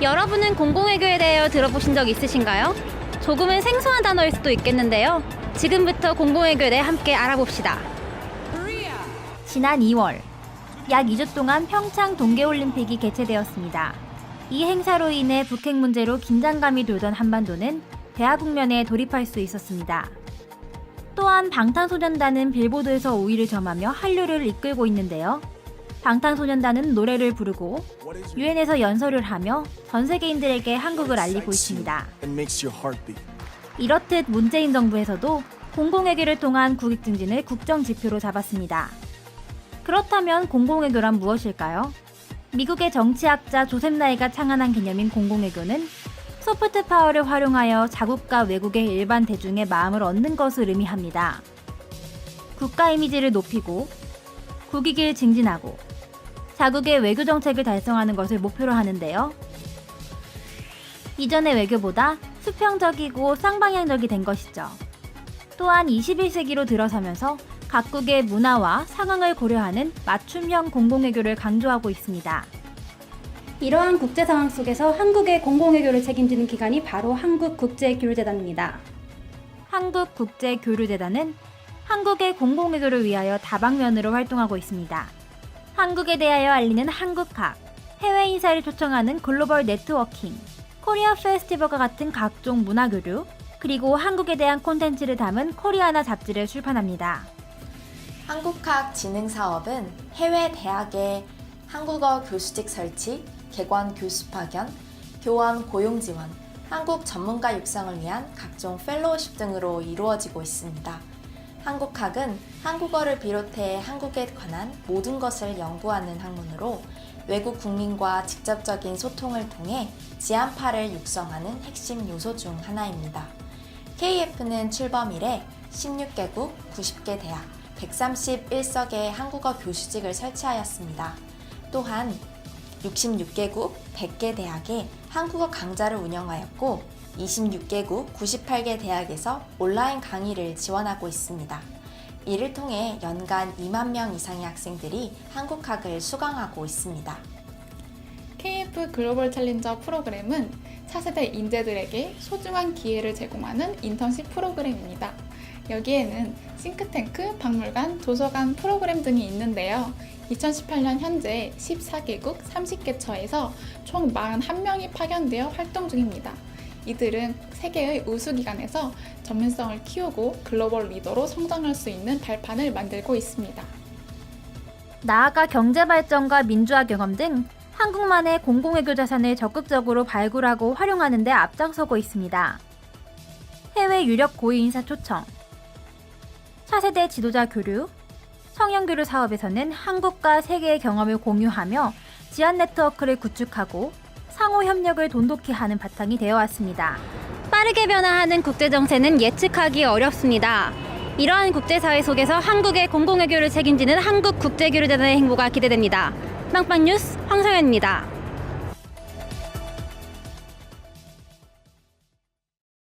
여러분은 공공외교에 대해 들어보신 적 있으신가요? 조금은 생소한 단어일 수도 있겠는데요. 지금부터 공공외교에 대해 함께 알아봅시다. 지난 2월 약 2주 동안 평창 동계올림픽이 개최되었습니다. 이 행사로 인해 북핵 문제로 긴장감이 돌던 한반도는 대화 국면에 돌입할 수 있었습니다. 또한 방탄소년단은 빌보드에서 5위를 점하며 한류를 이끌고 있는데요. 방탄소년단은 노래를 부르고 유엔에서 연설을 하며 전 세계인들에게 한국을 알리고 있습니다. 이렇듯 문재인 정부에서도 공공외교를 통한 국익 증진을 국정 지표로 잡았습니다. 그렇다면 공공외교란 무엇일까요? 미국의 정치학자 조셉 나이가 창안한 개념인 공공외교는 소프트 파워를 활용하여 자국과 외국의 일반 대중의 마음을 얻는 것을 의미합니다. 국가 이미지를 높이고 국익을 증진하고 자국의 외교 정책을 달성하는 것을 목표로 하는데요. 이전의 외교보다 수평적이고 쌍방향적이 된 것이죠. 또한 21세기로 들어서면서 각국의 문화와 상황을 고려하는 맞춤형 공공외교를 강조하고 있습니다. 이러한 국제 상황 속에서 한국의 공공외교를 책임지는 기관이 바로 한국국제교류재단입니다. 한국국제교류재단은 한국의 공공외교를 위하여 다방면으로 활동하고 있습니다. 한국에 대하여 알리는 한국학, 해외 인사를 초청하는 글로벌 네트워킹, 코리아 페스티벌과 같은 각종 문화 교류, 그리고 한국에 대한 콘텐츠를 담은 코리아나 잡지를 출판합니다. 한국학 진흥 사업은 해외 대학의 한국어 교수직 설치, 개관 교수 파견, 교원 고용 지원, 한국 전문가 육성을 위한 각종 펠로우십 등으로 이루어지고 있습니다. 한국학은 한국어를 비롯해 한국에 관한 모든 것을 연구하는 학문으로 외국 국민과 직접적인 소통을 통해 지안파를 육성하는 핵심 요소 중 하나입니다. KF는 출범 이래 16개국 90개 대학 131석의 한국어 교수직을 설치하였습니다. 또한 66개국 100개 대학에 한국어 강좌를 운영하였고 26개국 98개 대학에서 온라인 강의를 지원하고 있습니다. 이를 통해 연간 2만 명 이상의 학생들이 한국학을 수강하고 있습니다. KF 글로벌 챌린저 프로그램은 차세대 인재들에게 소중한 기회를 제공하는 인턴십 프로그램입니다. 여기에는 싱크탱크, 박물관, 도서관 프로그램 등이 있는데요. 2018년 현재 14개국 30개처에서 총 41명이 파견되어 활동 중입니다. 이들은 세계의 우수기관에서 전문성을 키우고 글로벌 리더로 성장할 수 있는 발판을 만들고 있습니다. 나아가 경제 발전과 민주화 경험 등 한국만의 공공외교 자산을 적극적으로 발굴하고 활용하는 데 앞장서고 있습니다. 해외 유력 고위 인사 초청, 차세대 지도자 교류, 청년 교류 사업에서는 한국과 세계의 경험을 공유하며 지원 네트워크를 구축하고 상호 협력을 돈독히 하는 바탕이 되어 왔습니다. 빠르게 변화하는 국제 정세는 예측하기 어렵습니다. 이러한 국제사회 속에서 한국의 공공외교를 책임지는 한국국제교류재단의 행보가 기대됩니다. 빵빵 뉴스 황성현입니다.